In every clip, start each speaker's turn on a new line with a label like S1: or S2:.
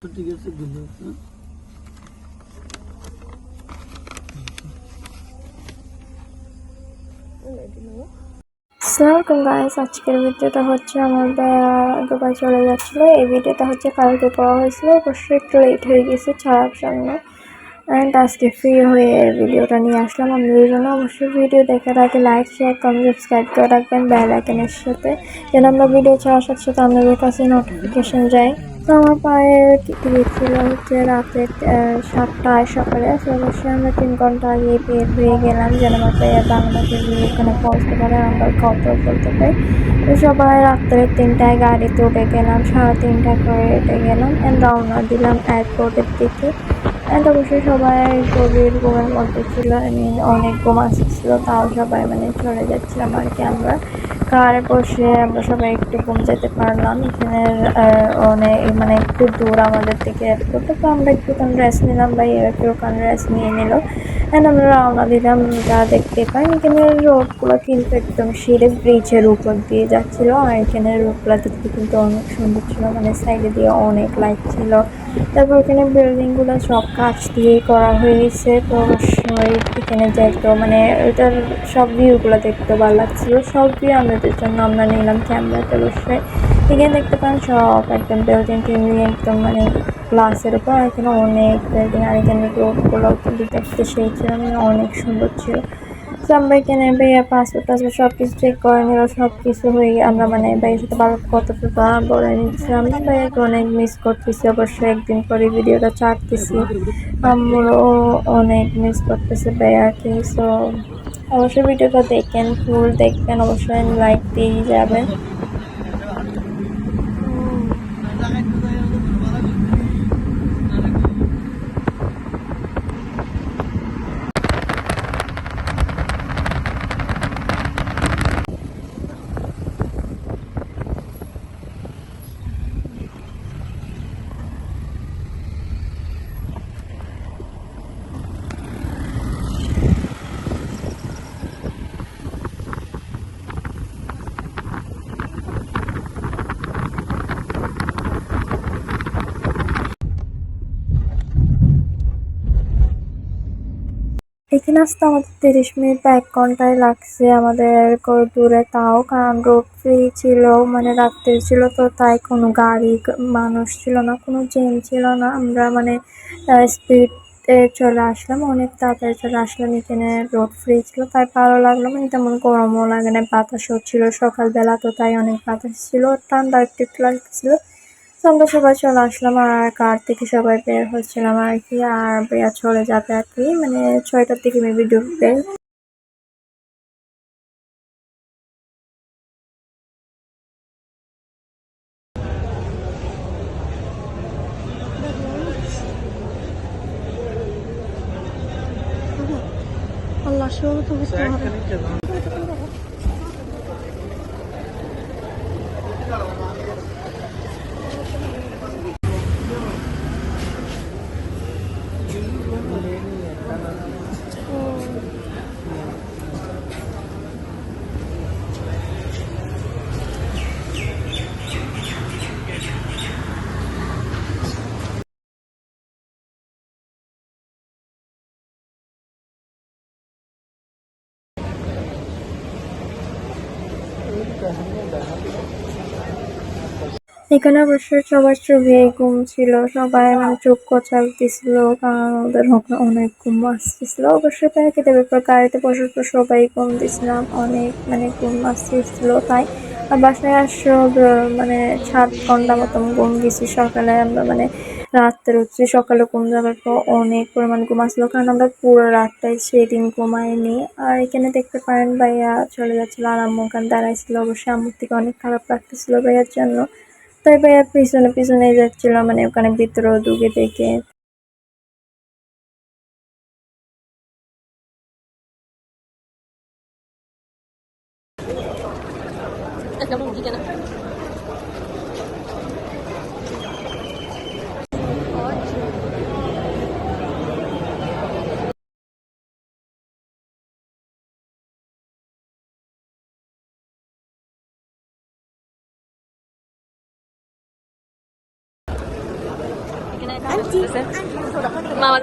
S1: হ্যাঁ।
S2: আজকের ভিডিওটা হচ্ছে আমার দুবাই চলে যাচ্ছিল। এই ভিডিওটা হচ্ছে কালকে করা হয়েছিল। অবশ্যই একটু লেট হয়ে গেছে ছাড়ার জন্য। অ্যান্ড আজকে ফ্রি হয়ে ভিডিওটা নিয়ে আসলাম। আপনাদের জন্য অবশ্যই ভিডিও দেখার আগে লাইক শেয়ার কমেন্ট সাবস্ক্রাইব করে রাখবেন। বেল আইকনের সাথে। যেন আমরা ভিডিও ছাড়ার সাথে সাথে আপনাদের কাছে নোটিফিকেশন যায়। তো আমার পায়ে টিকিট ছিল হচ্ছে রাতে সাতটায় সকালে। অবশ্যই আমরা তিন ঘণ্টা আগে বের হয়ে গেলাম যেন আমার পায়ে বাংলাদেশে গিয়ে ওখানে পৌঁছতে পারে আমরা কত বলতে পারি। তো সবাই রাত্রে তিনটায় গাড়িতে উঠে গেলাম, সাড়ে তিনটা করে উঠে গেলাম অ্যান্ড রওনা দিলাম এয়ারপোর্টের দিকে। অ্যান্ড অবশ্যই সবাই গভীর ঘুমের মধ্যে ছিল অনেক ঘুম আসছিল তাও সবাই মানে চলে যাচ্ছিলাম আর কি আমরা। কারে বসে আমরা সবাই একটু ঘুম যেতে পারলাম। এখানে অনেক মানে একটু দূর আমাদের থেকে এয়ারপোর্টে তো আমরা একটুখানি রেস্ট নিলাম বা এরা একটুখানি রেস্ট নিয়ে নিল। অ্যান্ড আমরা রওনা দিলাম, যা দেখতে পাই। এখানে রোডগুলো কিন্তু একদম সিঁড়ে ব্রিজের উপর দিয়ে যাচ্ছিল। আর এখানে রোডগুলো দেখতে কিন্তু অনেক সুন্দর ছিল। মানে সাইডে দিয়ে অনেক লাইট ছিল। তারপর এখানে বিল্ডিংগুলো সব কাঁচ দিয়ে করা হয়েছে। তো অবশ্যই এখানে দেখতো মানে ওটার সব ভিউগুলো দেখতে ভালো লাগছিল। সব ভিউ আমাদের জন্য আমরা নিলাম ক্যামেরাতে অবশ্যই। এখানে দেখতে পান সব একদম বিল্ডিং টিল্ডিং একদম মানে গ্লাসের উপর এখানে অনেক বিল্ডিং আর এখানে রোডগুলো কিন্তু দেখতে সেই ছিল অনেক সুন্দর ছিল। তো আমরা এখানে ভাইয়া পাসপোর্ট টাসপোর্ট সব কিছু চেক করে নিল সব কিছু হয়ে আমরা মানে ভাইয়ের সাথে ভালো কতটুকু বলে নিচ্ছিলাম ভাইয়াকে অনেক মিস করতেছি, অবশ্যই একদিন পরে ভিডিওটা ছাড়তেছি। আমরাও অনেক মিস করতেছি ভাইয়াকে সো অবশ্যই ভিডিওটা দেখেন ফুল দেখবেন অবশ্যই লাইক দিয়ে যাবেন। এখানে আসতে আমাদের তিরিশ মিনিট এক ঘন্টায় লাগছে আমাদের দূরে তাও, কারণ রোড ফ্রি ছিল মানে রাত্রে ছিল তো, তাই কোনো গাড়ি মানুষ ছিল না, কোনো জ্যাম ছিল না। আমরা মানে স্পিড চলে আসলাম, অনেক তাড়াতাড়ি চলে আসলাম, এখানে রোড ফ্রি ছিল, তাই ভালো লাগল মানে তেমন গরমও লাগে না, বাতাসও ছিল, সকালবেলা তো তাই অনেক বাতাস ছিল, ঠান্ডা একটু লাগছিল। আমরা সবাই চলে আসলাম আর কার থেকে সবাই বের হচ্ছিলাম আর কি, আর বেয়া চলে যাবে আর কি মানে ছয়টার দিকে মেবি ঢুকবে। আল্লাহ শুরু তো এখানে অবশ্যই সবার চোখে ঘুম ছিল। সবাই মানে চোখ কচাল দিছিল কারণ ওদের অনেক ঘুম আসতেছিল। অবশ্যই তাই খেতে ব্যাপার গাড়িতে বসে তো সবাই ঘুম দিছিলাম অনেক মানে ঘুম আসতেছিল তাই। বাসায় আসছো মানে সাত ঘণ্টা মতন ঘুম গেছি সকালে আমরা মানে রাত্রে হচ্ছে সকালে ঘুম যাওয়ার পর অনেক পরিমাণ ঘুম আসলো, কারণ আমরা পুরো রাতটাই সেদিন ঘুমাইনি। আর এখানে দেখতে পারেন ভাইয়া চলে যাচ্ছিল, আর আম্মু ওখানে দাঁড়াইছিল। অবশ্যই আম্মুর থেকে অনেক খারাপ লাগতেছিল ভাইয়ার জন্য। তাই ভাইয়া পিছনে পিছনে যাচ্ছিল মানে ওখানে ভিতরেও ঢুকে দেখে।
S1: কেমন কি কেনা
S3: মামার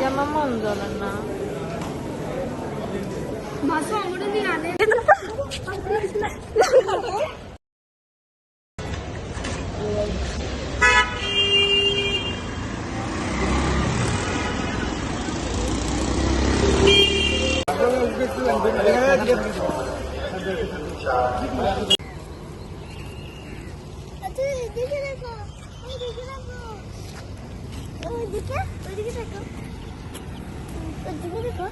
S3: Chiama Mondolana. ওইদিকে ওইদিকে ওইদিকে দেখো। ওইদিকে দেখো।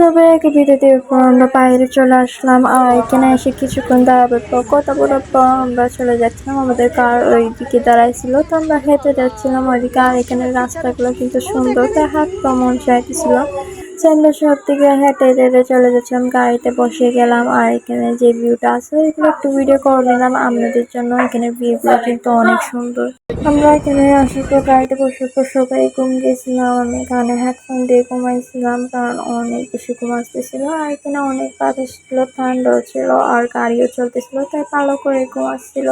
S2: আগে ভিডিওতে আমরা বাইরে চলে আসলাম। আর এখানে এসে কিছুক্ষণ দাঁড়াবার পর কথা বলার পর আমরা চলে যাচ্ছিলাম। আমাদের কার ওইদিকে দাঁড়াইছিল তো আমরা হেঁটে যাচ্ছিলাম। ওইদিকে আর এখানে রাস্তাগুলো কিন্তু সুন্দর। তাই হাত পা মন চাইতেছিল। আমরা সব থেকে হেঁটে হেঁটে চলে যাচ্ছিলাম, গাড়িতে বসে গেলাম, আর এখানে যে ভিউটা আছে, এগুলো একটু ভিডিও করে নিলাম, আপনাদের জন্য এখানে ভিউগুলো কিন্তু অনেক সুন্দর। আমরা এখানে আসার গাড়িতে বসে পর সবাই ঘুম গেছিলাম, আমি কানে হেডফোন দিয়ে ঘুমাইছিলাম, কারণ অনেক বেশি ঘুম আসতেছিল, আর এখানে অনেক বাতাস ছিল, ঠান্ডাও ছিল, আর গাড়িও চলতেছিল, তাই ভালো করে ঘুম আসছিল।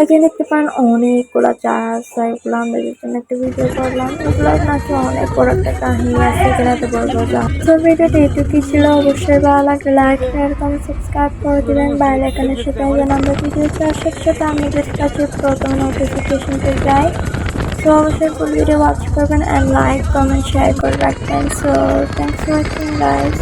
S2: এখানে দেখতে পান অনেকগুলো চা আছে এগুলো আমাদের জন্য একটা ভিডিও করলাম। এগুলো নাকি অনেক বড় একটা কাহিনী আছে, এখানে তো বলব যা। তো ভিডিওটা এটুকুই ছিল। অবশ্যই ভালো লাগলে লাইক শেয়ার কমেন্ট সাবস্ক্রাইব করে দিবেন। বাইরে এখানে সেটা যেন আমরা ভিডিও চাষের সাথে আমাদের কাছে প্রথম নোটিফিকেশন পেয়ে যাই। সো অবশ্যই ফুল ভিডিও ওয়াচ করবেন অ্যান্ড লাইক কমেন্ট শেয়ার করে রাখবেন। So thanks for watching guys